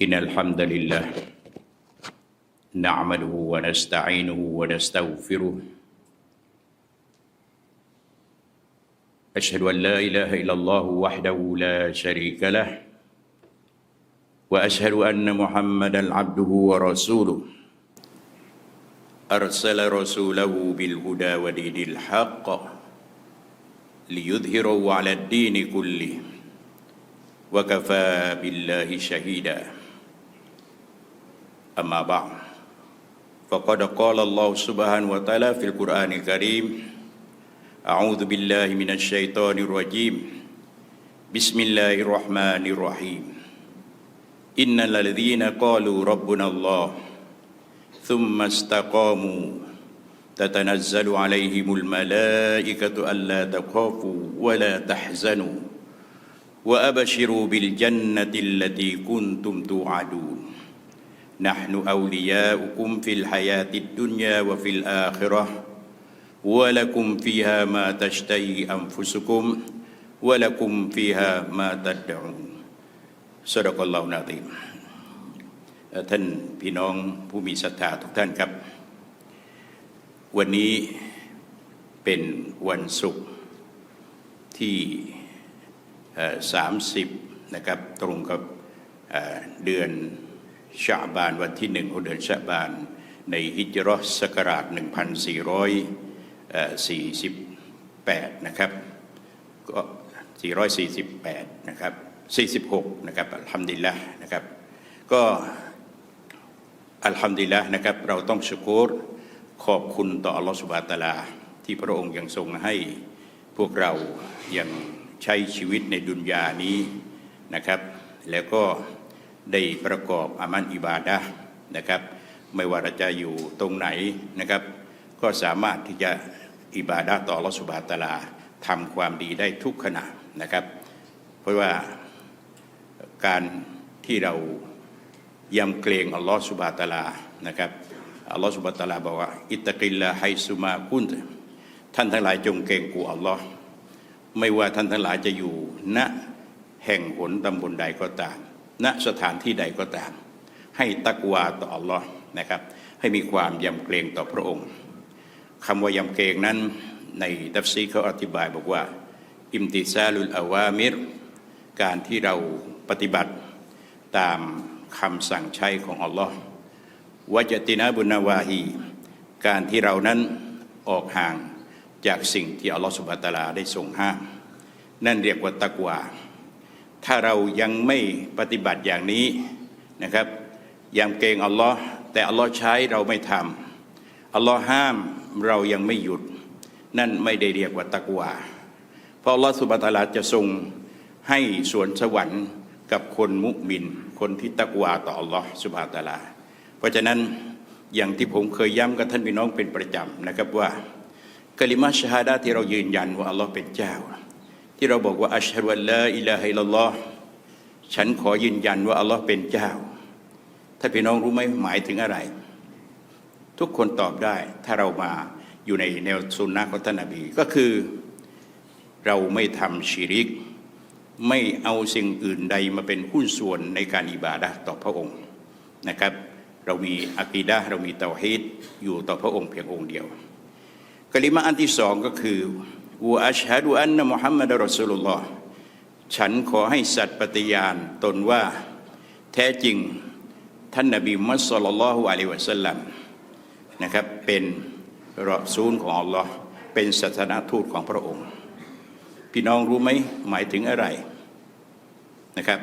إن الحمد لله نعمله ونستعينه ونستغفره. أشهد أن لا إله إلا الله وحده لا شريك له وأشهد أن محمدا عبده ورسوله. أرسل رسوله بالهدى ودين الحق ليظهره على الدين كله وكفى بالله شهيدا. أما بعد فقد قال الله سبحانه وتعالى في القرآن الكريم أعوذ بالله من الشيطان الرجيم بسم الله الرحمن الرحيم إن الذين قالوا ربنا الله ثم استقاموا تتنزل عليهم الملائكة ألا تخافوا ولا تحزنوا وأبشروا بالجنة التي كنتم توعدون نحن أولياؤكم في الحياة الدنيا وفي الآخرة ولكم فيها ما تشتهي أنفسكم ولكم فيها ما تدعون صدق الله العظيم เอ่อท่านพี่น้องผู้มีศรัทธาทุกท่านครับ วันนี้เป็นวันศุกร์ที่สามสิบนะครับตรงกับเอ่อเดือน ชาบานวันที่หนึ่งของเดือนชาบาน ในฮิจรัสศักราช 1448 นะครับก็448 นะครับ 46 นะครับอัลฮัมดุลิลละนะครับ ก็อัลฮัมดุลิลละนะครับ เราต้องชุกูรขอบคุณต่ออัลลอฮฺสุบฮาตาลา ที่พระองค์ยังทรงให้พวกเรายังใช้ชีวิตในดุนยานี้นะครับ แล้วก็ ได้ประกอบอามันอิบาดะนะครับ ไม่ว่าเราจะอยู่ตรงไหนนะครับ ก็สามารถที่จะอิบาดะต่ออัลลอฮฺสุบาตลาทำความดีได้ทุกขณะนะครับ เพราะว่าการที่เรายำเกรงอัลลอฮฺสุบฮาตาลานะครับอัลลอฮฺสุบฮาตาลาบอกว่าอิตะกิลลาไฮซุมากุนท่านทั้งหลายจงเกรงกลัวอัลลอฮ์ไม่ว่าท่านทั้งหลายจะอยู่ณแห่งหนตำบลใดก็ตาม ณสถานที่ใดก็ตาม ให้ตักวาต่ออัลลอฮ์นะครับให้มีความยำเกรงต่อพระองค์คำว่ายำเกรงนั้นในตัฟซีเขาอธิบายบอกว่า อิมติซาลุลอาวามิร การที่เราปฏิบัติตามคำสั่งใช้ของอัลลอฮ์วจตินาบุนาวาฮีการที่เรานั้นออกห่างจากสิ่งที่อัลลอฮฺสุบฮาตาลาได้ทรงห้าม นั่นเรียกว่าตักวา ถ้าเรายังไม่ปฏิบัติอย่างนี้นะครับยังเกรงอัลลอฮ์แต่อัลลอฮ์ใช้เราไม่ทำอัลลอฮ์ห้ามเรายังไม่หยุด นั่นไม่ได้เรียกว่าตักวาเพราะอัลลอฮ์สุบฮาตาลาจะทรงให้สวนสวรรค์กับคนมุมิน คนที่ตักวาต่ออัลลอฮ์สุบฮาตาลา เพราะฉะนั้นอย่างที่ผมเคยย้ำกับท่านพี่น้องเป็นประจำนะครับว่า กลิมาชฮาดาที่เรายืนยันว่าอัลลอฮ์เป็นเจ้า ที่เราบอกว่าอัชฮะดุอัลลาอิลาฮิลลัลอฮ์ฉันขอยืนยันว่าอัลลอฮ์เป็นเจ้า ถ้าพี่น้องรู้ไหมหมายถึงอะไร ทุกคนตอบได้ถ้าเรามาอยู่ในแนวสุนนะของท่านนบีก็คือ เราไม่ทำชีริก ไม่เอาสิ่งอื่นใดมาเป็นหุ้นส่วนในการอิบาดะต่อพระองค์นะครับ เรามีอะกีดะเรามีเตาฮีดอยู่ต่อพระองค์เพียงองค์เดียวกลิมาอันที่สองก็คือ วะอัชฮะดุอันนะมุฮัมมัดรอสุลลอฮ์ฉันขอให้สัตย์ปฏิญาณตนว่าแท้จริงท่านนบีมุฮัมมัดศ็อลลัลลอฮุอะลัยวะสัลลัมนะครับเป็นรอซูลของอัลลอฮ์เป็นศาสนาทูตของพระองค์ พี่น้องรู้ไหมหมายถึงอะไรนะครับ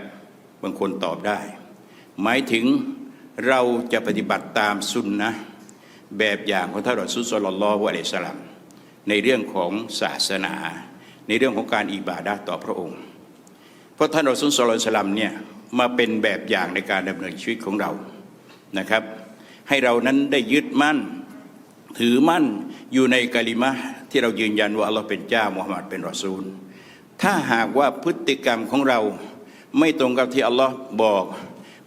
บางคนตอบได้ หมายถึงเราจะปฏิบัติตามสุนนะแบบอย่างของท่านรอซูลศ็อลลัลลอฮุอะลัยวะสัลลัม ในเรื่องของศาสนา ในเรื่องของการอิบาดะห์ต่อพระองค์ เพราะท่านรอซูลศ็อลลัลลอฮุอะลัยฮิวะสัลลัมเนี่ยมาเป็นแบบอย่างในการดำเนินชีวิตของเรานะครับ ให้เรานั้นได้ยึดมั่นถือมั่นอยู่ในกะลิมะที่เรายืนยันว่าอัลลอฮ์เป็นเจ้ามุฮัมมัดเป็นรอซูล ถ้าหากว่าพฤติกรรมของเราไม่ตรงกับที่อัลลอฮ์บอก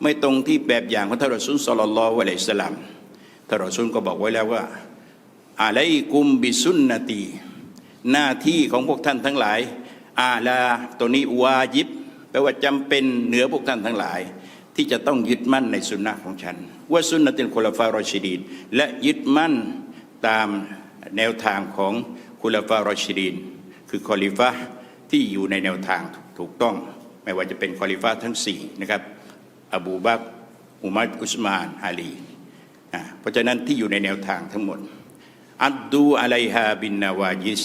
ไม่ตรงที่แบบอย่างของท่านรอซูลศ็อลลัลลอฮุอะลัยฮิสลลัมท่านรอซูลก็บอกไว้แล้วว่า อะลัยกุมบิสุนนตี หน้าที่ของพวกท่านทั้งหลายอาลาตัวนี้วาจิบแปลว่าจำเป็นเหนือพวกท่านทั้งหลาย ที่จะต้องยึดมั่นในสุนนะของฉัน ว่าสุนนะติลคุลฟารอชิดีนและยึดมั่นตามแนวทางของคุลฟารอชิดีนคือคอลิฟะที่อยู่ในแนวทางถูกต้อง ไม่ว่าจะเป็นคอลิฟะทั้งสี่นะครับอบูบักอุมัรอุสมานอาลีเพราะฉะนั้นที่อยู่ในแนวทางทั้งหมด อัดดูอะลัยฮาบินนาวายิส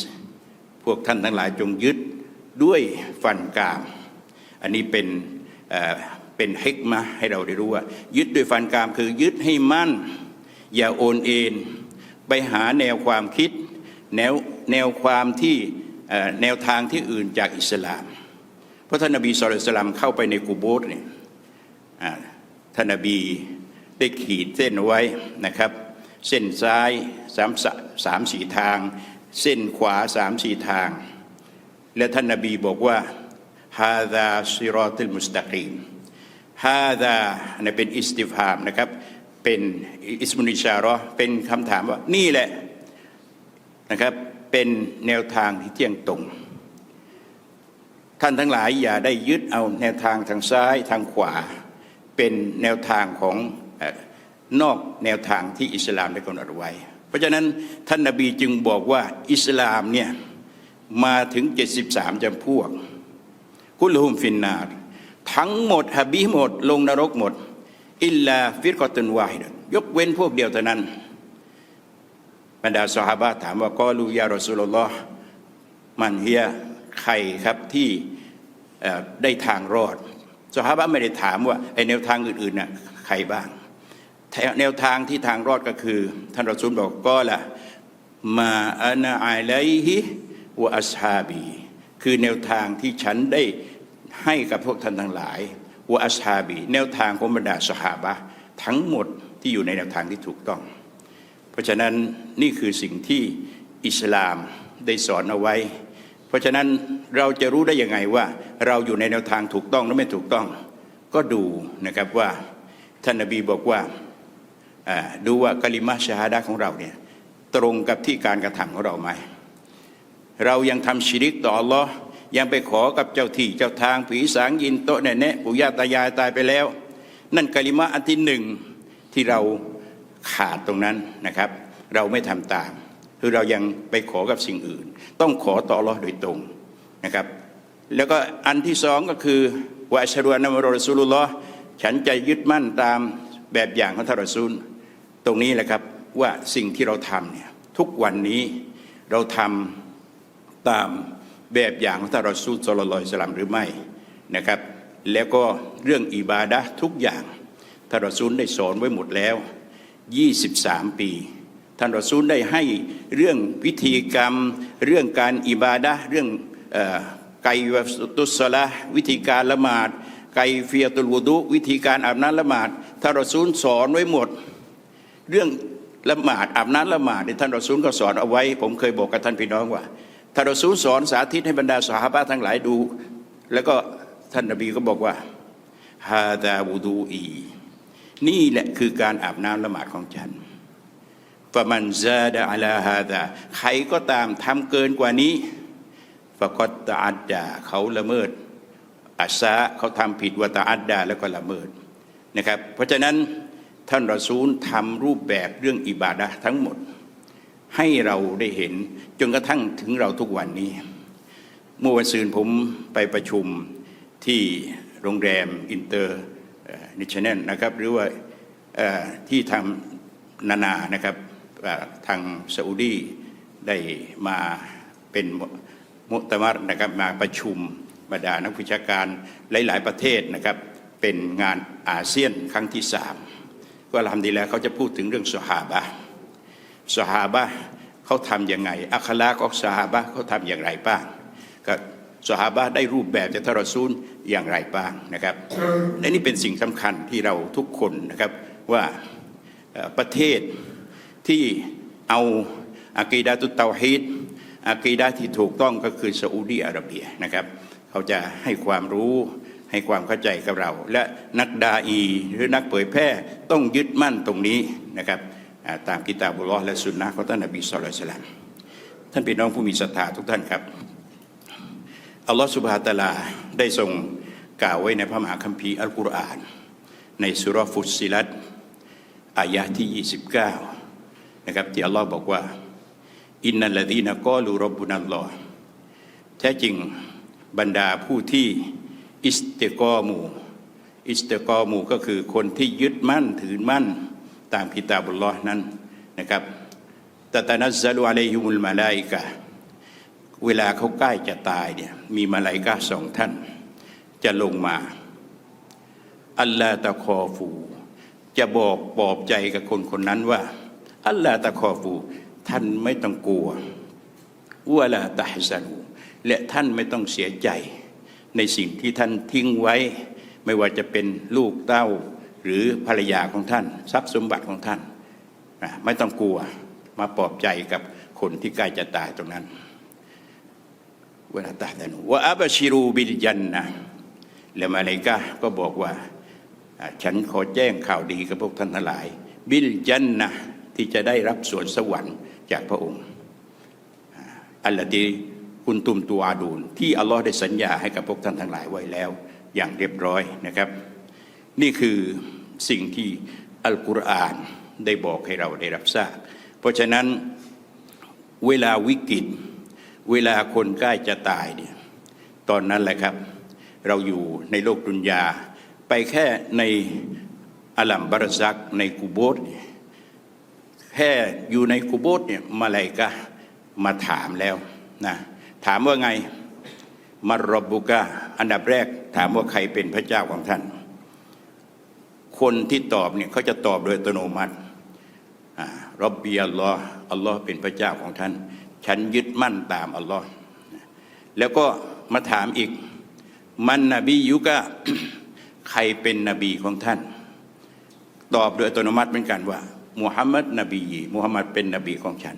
พวกท่านทั้งหลายจงยึดด้วยฟันกาม อันนี้เป็นเป็นฮิกมะห์ให้เราได้รู้ว่า ยึดด้วยฟันกามคือยึดให้มั่น อย่าโอนเอ็นไปหาแนวความคิด แนวแนวความที่แนวทางที่อื่นจากอิสลาม เพราะท่านนบีสุลต่านเข้าไปในกูโบสเนี่ยท่านนบีได้ขีดเส้นไว้นะครับ เส้นซ้ายสามสามสี่ทาง เส้นขวาสามสี่ทาง และท่านนบีบอกว่าฮาดาซิรอติลมุสตะกีมฮาดาอันนี้เป็นอิสติฟามนะครับเป็นอิสมุนิชาระห์เป็นคำถามว่านี่แหละนะครับเป็นแนวทางที่เที่ยงตรง ท่านทั้งหลายอย่าได้ยึดเอาแนวทางทางซ้ายทางขวา เป็นแนวทางของ นอกแนวทางที่อิสลามได้กำหนดไว้ เพราะฉะนั้นท่านนาบีจึงบอกว่าอิสลามเนี่ยมาถึง 73จำพวก กุลฮุมฟินนาร์ทั้งหมดฮะบีหมด ลงนรกหมด อิลลาฟิรกอตุนวาฮิดยกเว้นพวกเดียวเท่านั้น บรรดาสหาบะถามว่ากอลูยารอสูลลอฮ์มันเฮียใครครับที่ได้ทางรอดสหาบะไม่ได้ถามว่าไอแนวทางอื่นๆน่ะใครบ้าง แนวทางที่ทางรอดก็คือ ท่านรอซูลบอกก็ละมาอานาอะไลฮิวะอัสฮาบี คือแนวทางที่ฉันได้ให้กับพวกท่านทั้งหลายวะอัสฮาบี แนวทางของบรรดาสหาบะทั้งหมดที่อยู่ในแนวทางที่ถูกต้อง เพราะฉะนั้นนี่คือสิ่งที่อิสลามได้สอนเอาไว้ เพราะฉะนั้นเราจะรู้ได้ยังไงว่า เราอยู่ในแนวทางถูกต้องหรือไม่ถูกต้อง ก็ดูนะครับว่าท่านนบีบอกว่า ดูว่ากลิมาชาฮาดะของเราเนี่ยตรงกับที่การกระทำของเราไหมเรายังทำชิริกต่ออัลลอฮ์ยังไปขอกับเจ้าที่เจ้าทางผีสางยินโตแน่แน่ปู่ย่าตายายตายไปแล้ว นั่นกลิมาอันที่หนึ่งที่เราขาดตรงนั้นนะครับ เราไม่ทำตาม คือเรายังไปขอกับสิ่งอื่น ต้องขอต่ออัลลอฮ์โดยตรงนะครับ แล้วก็อันที่สองก็คือวะชฮะดุอันนะมุฮัมมัดรอซูลุลลอฉันจะยึดมั่นตามแบบอย่างของทารอซูล ตรงนี้แหละครับว่าสิ่งที่เราทำเนี่ยทุกวันนี้เราทำตามแบบอย่างของท่านรอซูลสลลลอยสลัมหรือไม่นะครับ แล้วก็เรื่องอิบาดะทุกอย่างท่านรอซูลได้สอนไว้หมดแล้ว 23 ปีท่านรอซูลได้ให้เรื่องพิธีกรรม เรื่องการอิบาดะเรื่องไกวตุสละวิธีการละหมาด ไกเฟียตุลวุดุวิธีการอาบน้ำละหมาดท่านรอซูลสอนไว้หมด เรื่องละหมาดอาบน้ำละหมาดเนี่ยท่านรอซูลก็สอนเอาไว้ ผมเคยบอกกับท่านพี่น้องว่าท่านรอซูลสอนสาธิตให้บรรดาสหาบะทั้งหลายดู แล้วก็ท่านนบีก็บอกว่าฮาดาวูดูอีนี่แหละคือการอาบน้ำละหมาดของฉันฟะมันซาดะอัลาฮาดาใครก็ตามทำเกินกว่านี้ฟะกอตตะอัดดาเขาละเมิดอัสซาเขาทำผิดวะตะอัดดาแล้วก็ละเมิดนะครับ เพราะฉะนั้น ท่านรอซูลทำรูปแบบเรื่องอิบาดะห์ทั้งหมด ให้เราได้เห็นจนกระทั่งถึงเราทุกวันนี้ เมื่อวันซืนผมไปประชุมที่โรงแรมอินเตอร์นิชแนลนะครับ หรือว่าที่ทางนานานะครับทางซาอุดีได้มาเป็นมุตมัรนะครับมาประชุมบรรดานักวิชาการหลาย ๆ ประเทศนะครับ เป็นงานอาเซียนครั้งที่สาม ก็ทำดีแล้วเขาจะพูดถึงเรื่องสหาบะสหาบะเขาทำยังไง อัคลากของสหาบะเขาทำอย่างไรบ้างก็สหาบะได้รูปแบบจากทารซูลอย่างไรบ้างนะครับและนี่เป็นสิ่งสำคัญที่เราทุกคนนะครับว่าประเทศที่เอาอากีดาตุเตาฮีดอากีดาที่ถูกต้องก็คือซาอุดีอาระเบียนะครับ เขาจะให้ความรู้ ให้ความเข้าใจกับเรา และนักดาอีหรือนักเผยแพร่ต้องยึดมั่นตรงนี้นะครับตามกิตาบุลอและสุนนะของท่านนบีสุลต่านท่านพี่น้องผู้มีศรัทธาทุกท่านครับอัลลอฮฺสุบฮาตะอาลาได้ทรงกล่าวไว้ในพระมหาคัมภีร์อัลกุรอาน ในสุรฟุตซิลัตอายะที่ 29 นะครับที่อัลลอฮ์บอกว่า อินนัลลดีนกอลูรบุนัลลอแท้จริงบรรดาผู้ที่ อิสติกอมูอิสติกอมูก็คือคนที่ยึดมั่นถือมั่นตามกิตาบุลลอฮ์นั้นนะครับตะตานัซซาลุอะลัยฮิมุลมาลาอิกะเวลาเขาใกล้จะตายเนี่ยมีมาลาอิกะสองท่าน จะลงมาอัลลาตะคอฟู จะบอกปลอบใจกับคนคนนั้นว่า อัลลาตะคอฟู ท่านไม่ต้องกลัววะลลาตะฮซันูและท่านไม่ต้องเสียใจ ในสิ่งที่ท่านทิ้งไว้ ไม่ว่าจะเป็นลูกเต้าหรือภรรยาของท่าน ทรัพย์สมบัติของท่าน ไม่ต้องกลัวมาปลอบใจกับคนที่ใกล้จะตายตรงนั้นเวลาตายแต่หนูว่าอับชิรูบิลยันนะแล้วมาเลกาก็บอกว่า ฉันขอแจ้งข่าวดีกับพวกท่านทั้งหลาย บิลยันนะที่จะได้รับส่วนสวรรค์จากพระองค์อัลลอฮดี คุณตุมตัวอาดูนที่อัลลอฮ์ได้สัญญาให้กับพวกท่านทั้งหลายไว้แล้ว อย่างเรียบร้อยนะครับ นี่คือสิ่งที่อัลกุรอานได้บอกให้เราได้รับทราบ เพราะฉะนั้นเวลาวิกฤต เวลาคนใกล้จะตายเนี่ยตอนนั้นแหละครับ เราอยู่ในโลกดุนยา ไปแค่ในอัลัมบารซักในกูโบสแค่อยู่ในกุโบสเนี่ยมาลายกะมาถามแล้วนะ ถามว่าไงมารบบุกะอันดับแรก ถามว่าใครเป็นพระเจ้าของท่าน คนที่ตอบเนี่ยเขาจะตอบโดยอัตโนมัติอ่ารบบีอัลลอฮ์อัลลอฮ์เป็นพระเจ้าของท่าน ฉันยึดมั่นตามอัลลอฮ์แล้วก็มาถามอีก มันนบียุกะใครเป็นนบีของท่าน ตอบโดยอัตโนมัติเหมือนกันว่ามุฮัมมัดนบีมุฮัมมัดเป็นนบีของฉัน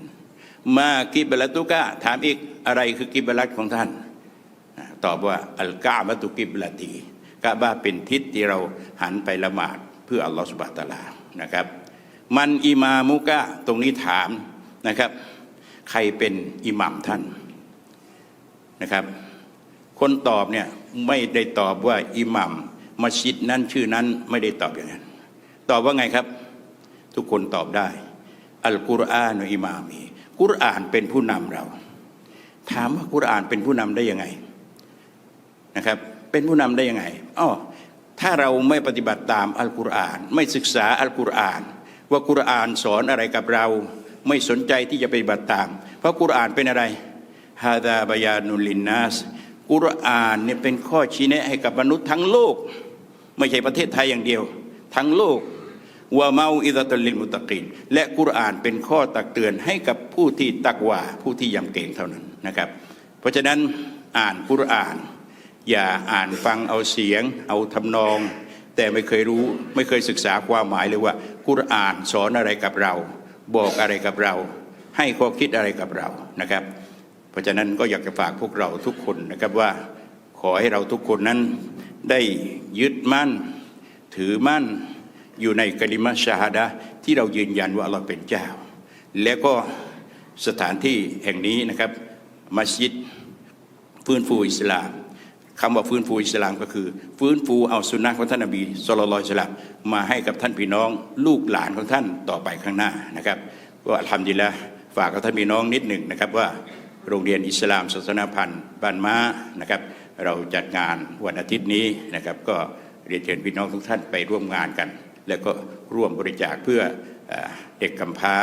มากิบลัตุกะถามอีกอะไรคือกิบลัตของท่าน ตอบว่าอัลกาบะตุกิบลตีกะบะเป็นทิศที่เราหันไปละหมาดเพื่ออัลลอฮฺสุบะตาลานะครับ มันอิมามุกะตรงนี้ถามนะครับ ใครเป็นอิหมัมท่านนะครับ คนตอบเนี่ยไม่ได้ตอบว่าอิหมัมมัสยิดนั้นชื่อนั้นไม่ได้ตอบอย่างนั้น ตอบว่าไงครับ ทุกคนตอบได้ อัลกุรอานอิมามี กุรอานเป็นผู้นำเรา ถามว่ากุรอานเป็นผู้นำได้ยังไงนะครับ เป็นผู้นำได้ยังไงอ้อถ้าเราไม่ปฏิบัติตามอัลกุรอาน ไม่ศึกษาอัลกุรอาน ว่ากุรอานสอนอะไรกับเรา ไม่สนใจที่จะปฏิบัติตาม เพราะกุรอานเป็นอะไรฮาดาบยานุลินนัสกุรอานเนี่ยเป็นข้อชี้แนะให้กับมนุษย์ทั้งโลก ไม่ใช่ประเทศไทยอย่างเดียว ทั้งโลก วะเมาอิดะตุลิลมุตะกีนและกุรอานเป็นข้อตักเตือนให้กับผู้ที่ตักวาผู้ที่ยำเกรงเท่านั้นนะครับ เพราะฉะนั้นอ่านกุรอาน อย่าอ่านฟังเอาเสียง เอาทำนอง แต่ไม่เคยรู้ไม่เคยศึกษาความหมายเลยว่า กุรอานสอนอะไรกับเรา บอกอะไรกับเรา ให้ข้อคิดอะไรกับเรานะครับ เพราะฉะนั้นก็อยากจะฝากพวกเราทุกคนนะครับว่า ขอให้เราทุกคนนั้นได้ยึดมั่น ถือมั่น อยู่ในกลิมะชาฮาดะที่เรายืนยันว่าอัลลอฮ์เป็นเจ้า แล้วก็สถานที่แห่งนี้นะครับมัสยิดฟื้นฟูอิสลามคำว่าฟื้นฟูอิสลามก็คือ ฟื้นฟูเอาสุนนะของท่านนบีสุลต่านลอิสลามมาให้กับท่านพี่น้องลูกหลานของท่านต่อไปข้างหน้านะครับก็ทำดีแล้วฝากกับท่านพี่น้องนิดหนึ่งนะครับว่าโรงเรียนอิสลามศาสนาพันธ์บ้านม้านะครับ เราจัดงานวันอาทิตย์นี้นะครับ ก็เรียนเชิญพี่น้องทุกท่านไปร่วมงานกัน แล้วก็ร่วมบริจาคเพื่อเด็กกำพร้า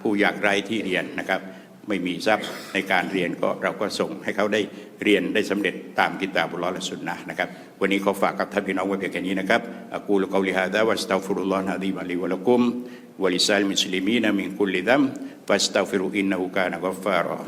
ผู้ยากไร้ที่เรียนนะครับไม่มีทรัพย์ในการเรียนก็เราก็ส่งให้เขาได้เรียนได้สำเร็จตามกิตาบุลลอและสุนนะนะครับวันนี้ขอฝากกับท่านพี่น้องไว้เพียงแค่นี้นะครับอักูลกอลิฮาดะวัสตัฟิรุลลอฮ์นะดีมะลีวะละกุมวะลิซัลมุสลิมีนมินกุลลิดัมฟัสตัฟิรุอินนะฮูกานะกัฟฟารา